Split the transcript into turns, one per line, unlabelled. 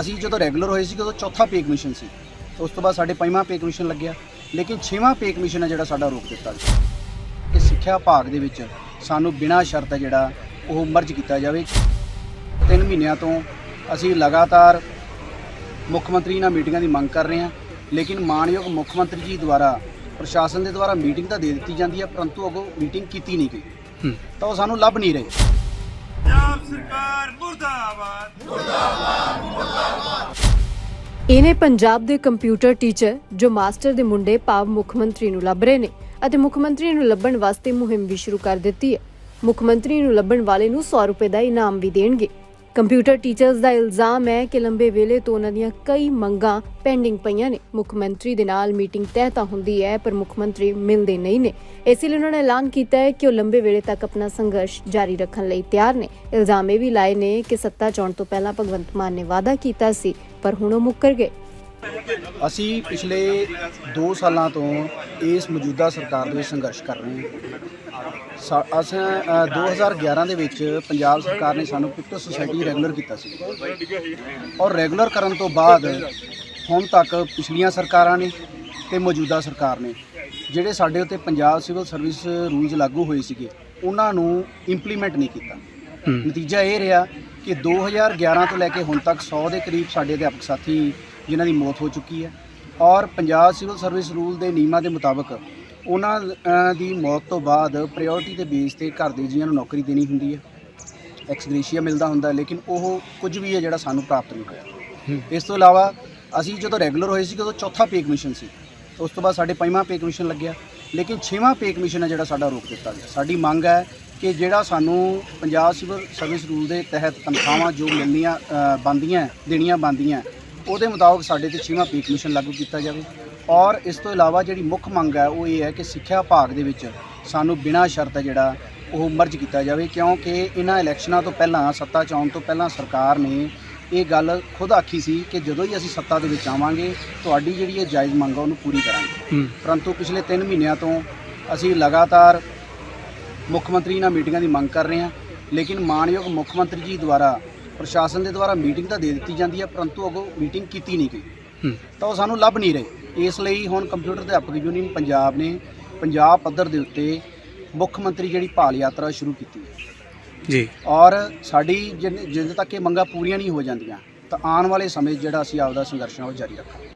ਅਸੀਂ ਜਦੋਂ ਰੈਗੂਲਰ ਹੋਏ ਸੀ ਉਦੋਂ ਚੌਥਾ ਪੇ ਕਮਿਸ਼ਨ ਸੀ। ਉਸ ਤੋਂ ਬਾਅਦ ਸਾਡੇ ਪੰਜਵਾਂ ਪੇ ਕਮਿਸ਼ਨ ਲੱਗਿਆ। ਲੇਕਿਨ ਛੇਵਾਂ ਪੇ ਕਮਿਸ਼ਨ ਹੈ ਜਿਹੜਾ ਸਾਡਾ ਰੋਕ ਦਿੱਤਾ ਗਿਆ। ਕਿ ਸਿੱਖਿਆ ਭਾਗ ਦੇ ਵਿੱਚ ਸਾਨੂੰ ਬਿਨਾਂ ਸ਼ਰਤ ਹੈ ਜਿਹੜਾ ਉਹ ਮਰਜ ਕੀਤਾ ਜਾਵੇ। ਤਿੰਨ ਮਹੀਨਿਆਂ ਤੋਂ ਅਸੀਂ ਲਗਾਤਾਰ ਮੁੱਖ ਮੰਤਰੀ ਨਾਲ ਮੀਟਿੰਗਾਂ ਦੀ ਮੰਗ ਕਰ ਰਹੇ ਹਾਂ। ਲੇਕਿਨ ਮਾਨਯੋਗ ਮੁੱਖ ਮੰਤਰੀ ਜੀ ਦੁਆਰਾ ਪ੍ਰਸ਼ਾਸਨ ਦੇ ਦੁਆਰਾ ਮੀਟਿੰਗ ਤਾਂ ਦੇ ਦਿੱਤੀ ਜਾਂਦੀ ਹੈ ਪਰੰਤੂ ਅਗੋਂ ਮੀਟਿੰਗ ਕੀਤੀ ਨਹੀਂ ਗਈ। ਤਾਂ ਉਹ ਸਾਨੂੰ ਲੱਭ ਨਹੀਂ ਰਹੇ।
ਪੰਜਾਬ ਸਰਕਾਰ ਮੁਰਦਾਬਾਦ।
ਇਹਨੇ ਪੰਜਾਬ ਦੇ ਕੰਪਿਊਟਰ ਟੀਚਰ, ਜੋ ਮਾਸਟਰ ਦੇ ਮੁੰਡੇ ਭਾਵ ਮੁੱਖ ਮੰਤਰੀ ਨੂੰ ਲੱਭ ਰਹੇ ਨੇ ਅਤੇ ਮੁੱਖ ਮੰਤਰੀ ਨੂੰ ਲੱਭਣ ਵਾਸਤੇ ਮੁਹਿੰਮ ਵੀ ਸ਼ੁਰੂ ਕਰ ਦਿੱਤੀ ਹੈ। ਮੁੱਖ ਮੰਤਰੀ ਨੂੰ ਲੱਭਣ ਵਾਲੇ ਨੂੰ 100 ਰੁਪਏ ਦਾ ਇਨਾਮ ਵੀ ਦੇਣਗੇ। ਕੰਪਿਊਟਰ ਟੀਚਰਸ ਦਾ ਇਲਜ਼ਾਮ ਹੈ ਕਿ ਲੰਬੇ ਵੇਲੇ ਤੋਂ ਉਹਨਾਂ ਦੀਆਂ ਕਈ ਮੰਗਾਂ ਪੈਂਡਿੰਗ ਪਈਆਂ ਨੇ। ਮੁੱਖ ਮੰਤਰੀ ਦੇ ਨਾਲ ਮੀਟਿੰਗ ਤੈਅ ਤਾਂ ਹੁੰਦੀ ਹੈ, ਪਰ ਮੁੱਖ ਮੰਤਰੀ ਮਿਲਦੇ ਨਹੀਂ ਨੇ। ਇਸ ਲਈ ਉਹਨਾਂ ਨੇ ਐਲਾਨ ਕੀਤਾ ਹੈ ਕਿ ਉਹ ਲੰਬੇ ਵੇਲੇ ਤੱਕ ਆਪਣਾ ਸੰਘਰਸ਼ ਜਾਰੀ ਰੱਖਣ ਲਈ ਤਿਆਰ ਨੇ। ਇਲਜ਼ਾਮ ਇਹ ਵੀ ਲਾਏ ਨੇ ਕਿ ਸੱਤਾ ਚੋਣ ਤੋਂ ਪਹਿਲਾਂ ਭਗਵੰਤ ਮਾਨ ਨੇ ਵਾਅਦਾ ਕੀਤਾ ਸੀ, ਪਰ ਹੁਣ ਉਹ ਮੁੱਕਰ ਗਏ।
ਅਸੀਂ ਪਿਛਲੇ 2 ਸਾਲਾਂ ਤੋਂ ਇਸ ਮੌਜੂਦਾ ਸਰਕਾਰ ਦੇ ਸੰਘਰਸ਼ ਕਰ ਰਹੇ ਹਾਂ। ਅਸੀਂ ਅ, 2011 ਦੇ ਵਿੱਚ ਪੰਜਾਬ ਸਰਕਾਰ ਨੇ ਸਾਨੂੰ ਪਿਕਟੋ ਸੁਸਾਇਟੀ ਰੈਗੂਲਰ ਕੀਤਾ ਸੀ। ਔਰ ਰੈਗੂਲਰ ਕਰਨ ਤੋਂ ਬਾਅਦ ਹੁਣ ਤੱਕ ਪਿਛਲੀਆਂ ਸਰਕਾਰਾਂ ਨੇ ਤੇ ਮੌਜੂਦਾ ਸਰਕਾਰ ਨੇ ਜਿਹੜੇ ਸਾਡੇ ਉੱਤੇ ਪੰਜਾਬ ਸਿਵਲ ਸਰਵਿਸ ਰੂਲਸ ਲਾਗੂ ਹੋਏ ਸੀਗੇ ਉਹਨਾਂ ਨੂੰ ਇੰਪਲੀਮੈਂਟ ਨਹੀਂ ਕੀਤਾ। ਨਤੀਜਾ ਇਹ ਰਿਹਾ ਕਿ 2011 ਤੋਂ ਲੈ ਕੇ ਹੁਣ ਤੱਕ 100 ਦੇ ਕਰੀਬ ਸਾਡੇ ਅਧਿਆਪਕ ਸਾਥੀ ਜਿਨ੍ਹਾਂ ਦੀ ਮੌਤ ਹੋ ਚੁੱਕੀ ਹੈ। ਔਰ ਪੰਜਾਬ ਸਿਵਲ ਸਰਵਿਸ ਰੂਲ ਦੇ ਨਿਯਮਾਂ ਦੇ ਮੁਤਾਬਕ ਉਹਨਾਂ ਅ, ਦੀ ਮੌਤ ਤੋਂ ਬਾਅਦ ਪ੍ਰਾਇੋਰਟੀ ਦੇ ਬੇਸ ਤੇ ਘਰ ਦੇ ਜੀਆਂ ਨੂੰ ਨੌਕਰੀ ਦੇਣੀ ਹੁੰਦੀ ਹੈ। ਐਕਸਗ੍ਰੇਸ਼ੀਆ ਮਿਲਦਾ ਹੁੰਦਾ ਹੈ, ਲੇਕਿਨ ਉਹ ਕੁਝ ਵੀ ਹੈ ਜਿਹੜਾ ਸਾਨੂੰ ਪ੍ਰਾਪਤ ਨਹੀਂ ਹੋਇਆ। ਇਸ ਤੋਂ ਇਲਾਵਾ ਅਸੀਂ ਜਦੋਂ ਰੈਗੂਲਰ ਹੋਏ ਸੀ ਉਦੋਂ ਚੌਥਾ ਪੇ ਕਮਿਸ਼ਨ ਸੀ। ਉਸ ਤੋਂ ਬਾਅਦ ਸਾਡੇ ਪੰਜਵਾਂ ਪੇ ਕਮਿਸ਼ਨ ਲੱਗਿਆ। ਲੇਕਿਨ ਛੇਵਾਂ ਪੇ ਕਮਿਸ਼ਨ ਹੈ ਜਿਹੜਾ ਸਾਡਾ ਰੋਕ ਦਿੱਤਾ ਗਿਆ। ਸਾਡੀ ਮੰਗ ਹੈ ਕਿ ਜਿਹੜਾ ਸਾਨੂੰ ਪੰਜਾਬ ਸਿਵਲ ਸਰਵਿਸ ਰੂਲ ਦੇ ਤਹਿਤ ਤਨਖਾਹਾਂ ਜੋ ਮਿਲਣੀਆਂ ਅ, ਬਣਦੀਆਂ ਦੇਣੀਆਂ ਬਣਦੀਆਂ ਉਹਦੇ ਮੁਤਾਬਕ ਸਾਡੇ ਤੇ ਛੇਵਾਂ ਪੇ ਕਮਿਸ਼ਨ ਲਾਗੂ ਕੀਤਾ ਜਾਵੇ। ਔਰ ਇਸ ਤੋਂ ਇਲਾਵਾ ਜਿਹੜੀ ਮੁੱਖ ਮੰਗ ਹੈ ਉਹ ਇਹ ਹੈ ਕਿ ਸਿੱਖਿਆ ਭਾਗ ਦੇ ਵਿੱਚ ਸਾਨੂੰ ਬਿਨਾਂ ਸ਼ਰਤ ਜਿਹੜਾ ਉਹ ਮਰਜ ਕੀਤਾ ਜਾਵੇ ਕਿਉਂਕਿ ਇਹਨਾਂ ਇਲੈਕਸ਼ਨਾਂ ਤੋਂ ਪਹਿਲਾਂ ਸੱਤਾ 'ਚ ਆਉਣ ਤੋਂ ਪਹਿਲਾਂ ਸਰਕਾਰ ਨੇ ਇਹ ਗੱਲ ਖੁਦ ਆਖੀ ਸੀ ਕਿ ਜਦੋਂ ਹੀ ਅਸੀਂ ਸੱਤਾ ਦੇ ਵਿੱਚ ਆਵਾਂਗੇ ਤੁਹਾਡੀ ਜਿਹੜੀ ਇਹ ਜਾਇਜ਼ ਮੰਗ ਆ ਉਹਨੂੰ ਪੂਰੀ ਕਰਾਂਗੇ। ਪਰੰਤੂ ਪਿਛਲੇ 3 ਮਹੀਨਿਆਂ ਤੋਂ ਅਸੀਂ ਲਗਾਤਾਰ ਮੁੱਖ ਮੰਤਰੀ ਨਾਲ ਮੀਟਿੰਗਾਂ ਦੀ ਮੰਗ ਕਰ ਰਹੇ ਹਾਂ ਲੇਕਿਨ ਮਾਨਯੋਗ ਮੁੱਖ ਮੰਤਰੀ ਜੀ ਦੁਆਰਾ ਪ੍ਰਸ਼ਾਸਨ ਦੇ ਦੁਆਰਾ ਮੀਟਿੰਗ ਤਾਂ ਦੇ ਦਿੱਤੀ ਜਾਂਦੀ ਹੈ ਪਰੰਤੂ ਅਗੋਂ ਮੀਟਿੰਗ ਕੀਤੀ ਨਹੀਂ ਗਈ। ਤਾਂ ਉਹ ਸਾਨੂੰ ਲੱਭ ਨਹੀਂ ਰਹੇ। ਇਸ ਲਈ ਹੁਣ ਕੰਪਿਊਟਰ ਅਧਿਆਪਕ ਯੂਨੀਅਨ ਪੰਜਾਬ ਨੇ ਪੰਜਾਬ ਪੱਧਰ ਦੇ ਉੱਤੇ ਮੁੱਖ ਮੰਤਰੀ ਜਿਹੜੀ ਭਾਲ ਯਾਤਰਾ ਸ਼ੁਰੂ ਕੀਤੀ ਹੈ।
ਜੀ।
ਔਰ ਸਾਡੀ ਜਿੰਨ- ਤੱਕ ਇਹ ਮੰਗਾਂ ਪੂਰੀਆਂ ਨਹੀਂ ਹੋ ਜਾਂਦੀਆਂ ਤਾਂ ਆਉਣ ਵਾਲੇ ਸਮੇਂ ਜਿਹੜਾ ਅਸੀਂ ਆਪਦਾ ਸੰਘਰਸ਼ ਉਹ ਜਾਰੀ ਰੱਖਾਂਗੇ।